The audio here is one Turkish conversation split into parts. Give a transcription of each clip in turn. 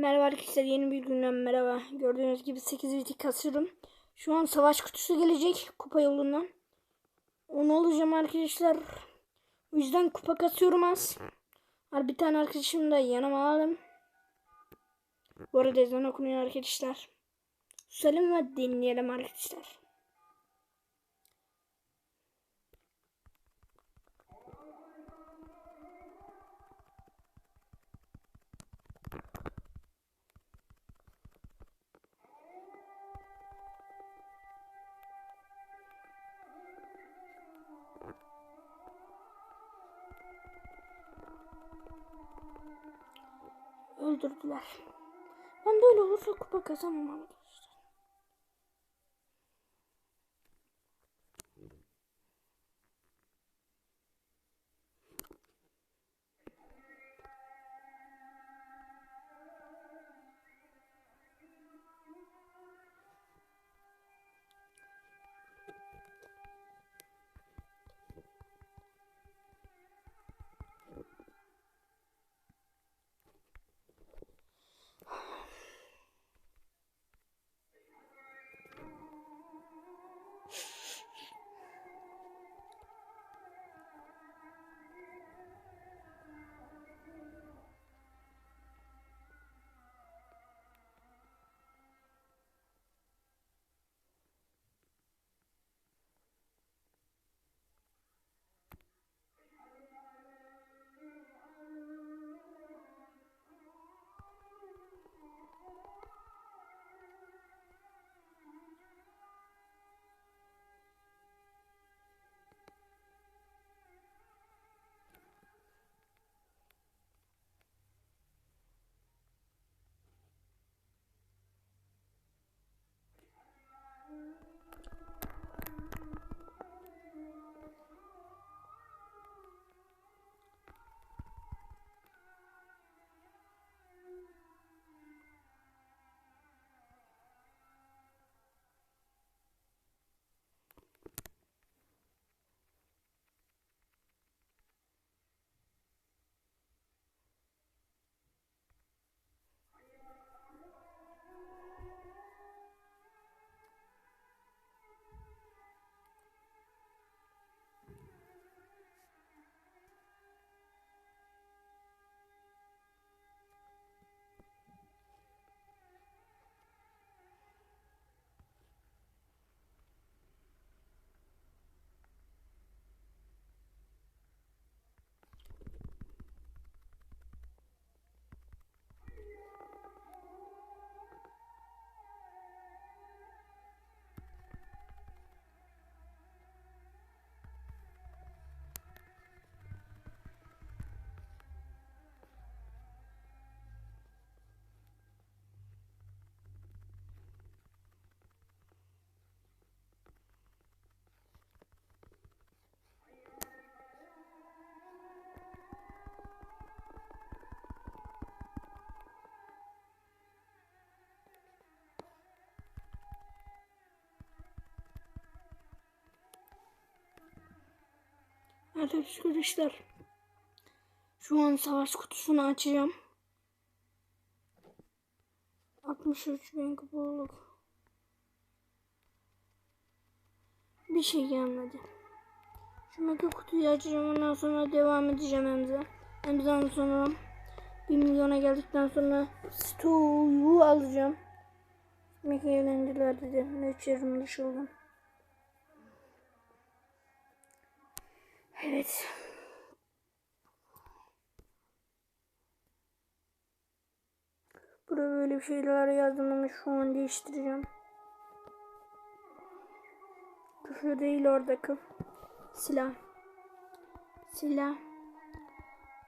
Merhaba arkadaşlar yeni bir günden merhaba. Gördüğünüz gibi 8 biti kasıyorum. Şu an savaş kutusu gelecek kupa yolundan. Onu alacağım arkadaşlar. O yüzden kupa kasıyorum az. Bir tane arkadaşım da yanıma aldım. Bu arada ezan okunuyor arkadaşlar. Ve dinleyelim arkadaşlar. Öldürdüler. Ben böyle olursa kupa kazanmam Evet arkadaşlar. Şu an savaş kutusunu açacağım. 63 bin kupalık. Bir şey gelmedi. Şu mega kutuyu açacağım ondan sonra devam edeceğim Emze. Emze'den sonra 1 milyona geldikten sonra Stu'yu alacağım. Mega eğlenceler dedi. Ne çevirmiş dışı oldum. Evet. Burada böyle bir şeyler yazdım ama şu an değiştireceğim. Küfür değil oradaki. Silah. Silah.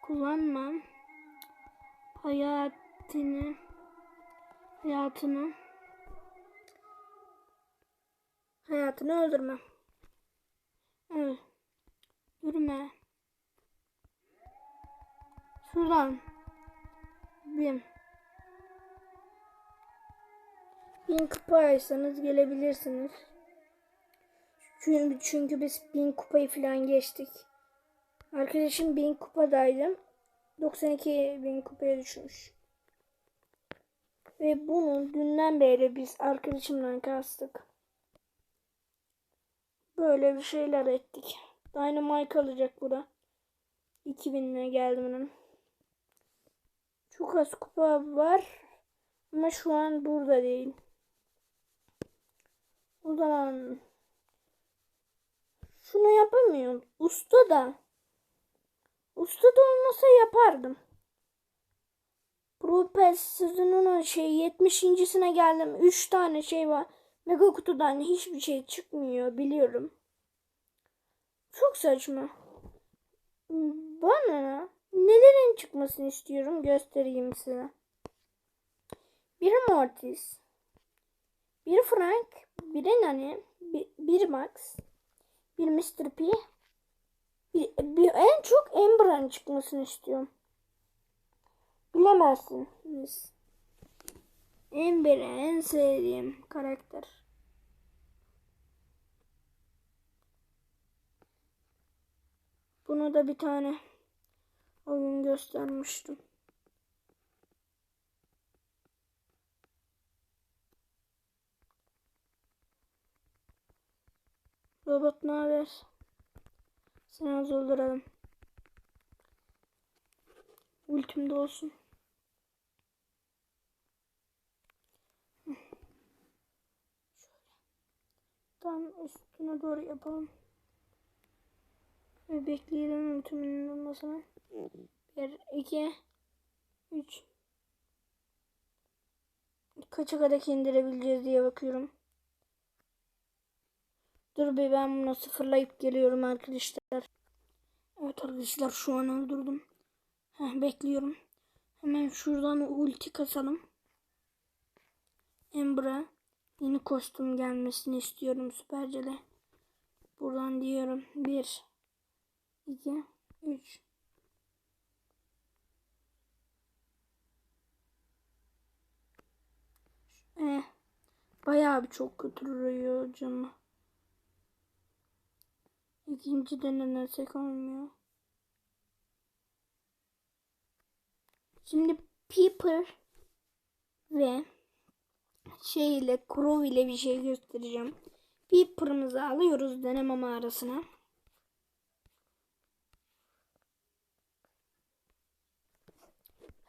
Kullanma. Hayatını. Hayatını. Hayatını öldürme. Evet. Yürüme. Şuradan. Bin. Bin kupaysanız gelebilirsiniz. Çünkü, çünkü biz bin kupayı falan geçtik. Arkadaşım bin kupadaydı. 92 bin kupaya düşmüş. Ve bunu dünden beri biz arkadaşımla kastık. Böyle bir şeyler ettik. Dynamite alacak bu da. 2000'e geldi bunun. Çok az kupa var. Ama şu an burada değil. O zaman şunu yapamıyorum. Usta da usta da olmasa yapardım. Pro PES sezonunun şey 70.sine geldim. 3 tane şey var. Mega kutudan hiçbir şey çıkmıyor biliyorum. Çok saçma. Bana ne? Nelerin çıkmasını istiyorum göstereyim size. Bir Mortis. Bir Frank. Bir Nani. Bir, bir Max. Bir Mr. P. Bir, bir, en çok Ember'ın çıkmasını istiyorum. Bilemezsiniz. Ember en sevdiğim karakter. Bunu da bir tane oyun göstermiştim. Robot ne haber? Seni az öldürelim. Ultimde olsun. Tam üstüne doğru yapalım. Ve bekleyelim ultiminin olmasını. 1, 2, 3. Kaça kadar indirebileceğiz diye bakıyorum. Dur bir ben bunu sıfırlayıp geliyorum arkadaşlar. Evet arkadaşlar şu an öldürdüm. Heh, bekliyorum. Hemen şuradan ulti kasalım. Ember'a yeni kostüm gelmesini istiyorum süpercele. Buradan diyorum 1 2 3 Eh, bayağı bir çok götürüyor canım. İkinci denenesek olmuyor. Şimdi Peeper ve şey ile Crow ile bir şey göstereceğim. Peeper'ımızı alıyoruz deneme mağarasına.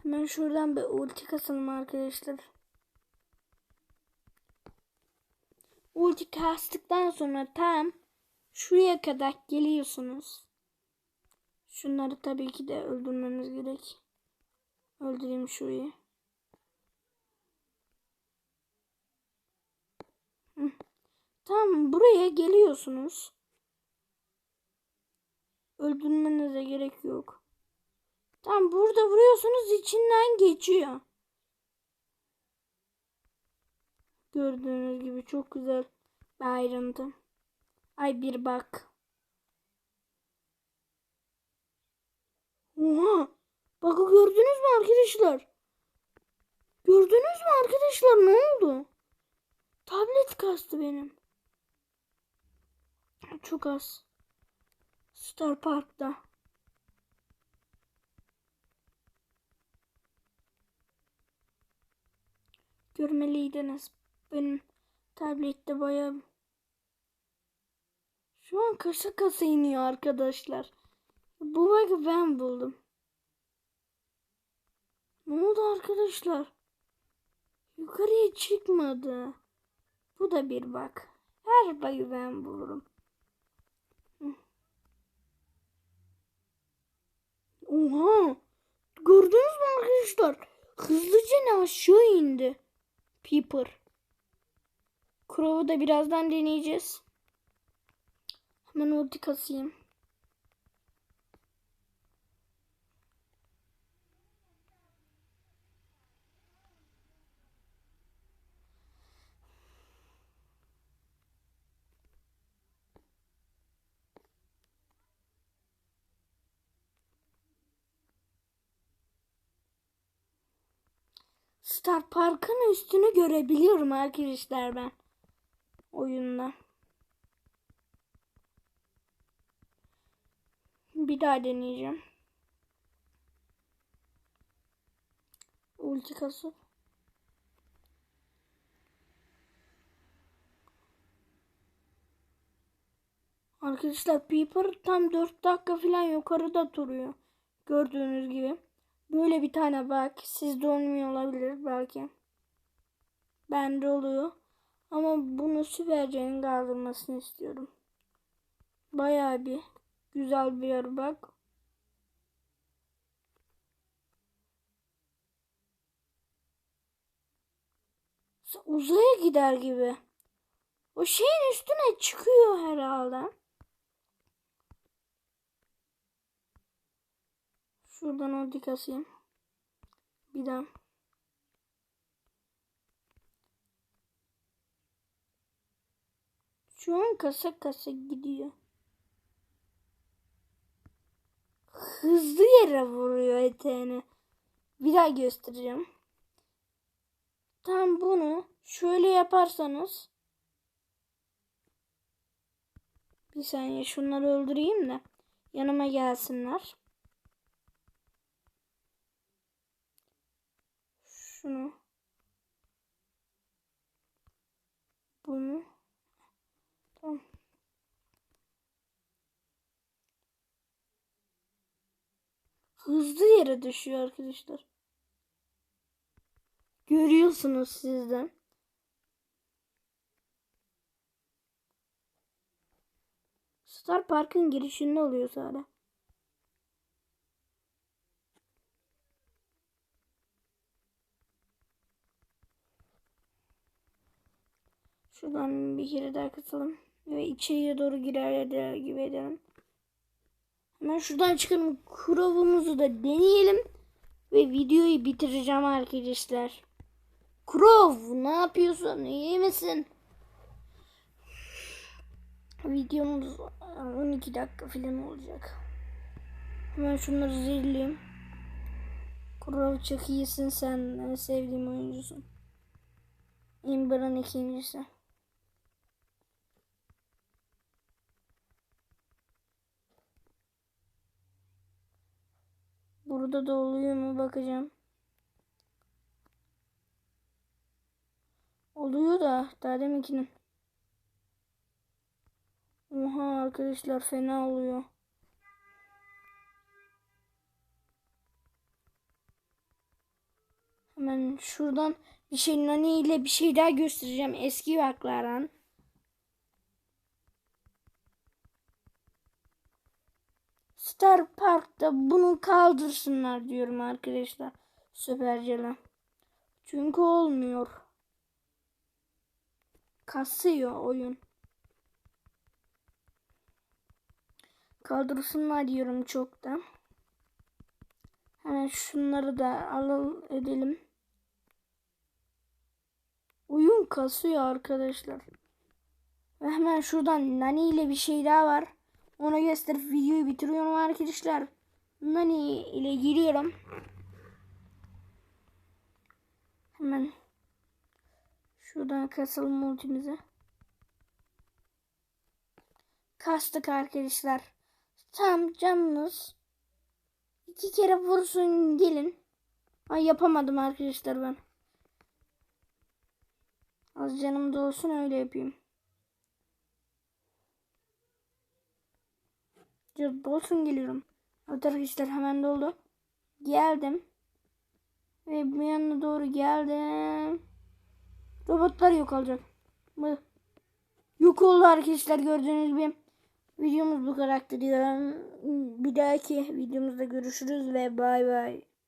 Hemen şuradan bir ulti kasalım arkadaşlar. Ulti kastıktan sonra tam şuraya kadar geliyorsunuz. Şunları tabii ki de öldürmemiz gerek. Öldüreyim şurayı. Tamam buraya geliyorsunuz. Öldürmenize gerek yok. Tam burada vuruyorsunuz içinden geçiyor. Gördüğünüz gibi çok güzel bir ayrıntı. Ay bir bak. Oha. Bakı gördünüz mü arkadaşlar? Gördünüz mü arkadaşlar ne oldu? Tablet kastı benim. Çok az. Star Park'ta. Görmeliydiniz. Benim tablette bayağı şu an kasa kasa iniyor arkadaşlar. Bu bug'ı ben buldum. Ne oldu arkadaşlar? Yukarıya çıkmadı. Bu da bir bak. Her bug'ı ben bulurum. Oha! Gördünüz mü arkadaşlar? Hızlıca ne aşağı indi. Peeper. Crow'u da birazdan deneyeceğiz. Hemen ulti kasayım. Star Park'ın üstünü görebiliyorum arkadaşlar ben. Oyunda. Bir daha deneyeceğim. Ulti kasıp. Arkadaşlar Piper tam 4 dakika falan yukarıda duruyor. Gördüğünüz gibi. Böyle bir tane bak. Sizde olmuyor olabilir belki. Bende oluyor. Ama bunu süpercenin kaldırmasını istiyorum. Bayağı bir güzel bir yer bak. Uzaya gider gibi. O şeyin üstüne çıkıyor herhalde. Şuradan o dik asayım. Bir daha. Şu an kasa kasa gidiyor. Hızlı yere vuruyor eteğini. Bir daha göstereceğim. Tam bunu şöyle yaparsanız bir saniye şunları öldüreyim de yanıma gelsinler. Şunu bunu tamam. Hızlı yere düşüyor arkadaşlar. Görüyorsunuz sizden. Star Park'ın girişinde oluyor Sara. Şuradan bir kere daha kısalım. Ve içeriye doğru girer gibi edelim. Hemen şuradan çıkalım. Kurovumuzu da deneyelim. Ve videoyu bitireceğim arkadaşlar. Krov ne yapıyorsun? İyi misin? Videomuz 12 dakika falan olacak. Hemen şunları zilleyeyim. Krov çok iyisin sen. En sevdiğim oyuncusun. Imber'ın ikincisi. Burada da oluyor mu bakacağım. Oluyor da daha deminkinin. Oha arkadaşlar fena oluyor. Hemen şuradan bir şey nani ile bir şey daha göstereceğim eski vaklardan. Star Park'ta bunu kaldırsınlar diyorum arkadaşlar. Süpercele. Çünkü olmuyor. Kasıyor oyun. Kaldırsınlar diyorum çok da. Hemen şunları da alalım edelim. Oyun kasıyor arkadaşlar. Ve hemen şuradan Nani ile bir şey daha var. Ona gösterip videoyu bitiriyorum arkadaşlar. Nani ile giriyorum. Hemen şuradan kasalım multimizi. Kastık arkadaşlar. Tam canınız iki kere vursun gelin. Ay yapamadım arkadaşlar ben. Az canım da olsun öyle yapayım. Dolsun geliyorum. Evet arkadaşlar hemen doldu. Geldim. Ve bu yanına doğru geldim. Robotlar yok olacak. Mı? Yok oldu arkadaşlar gördüğünüz gibi. Videomuz bu kadar diyorum. Bir dahaki videomuzda görüşürüz ve bay bay.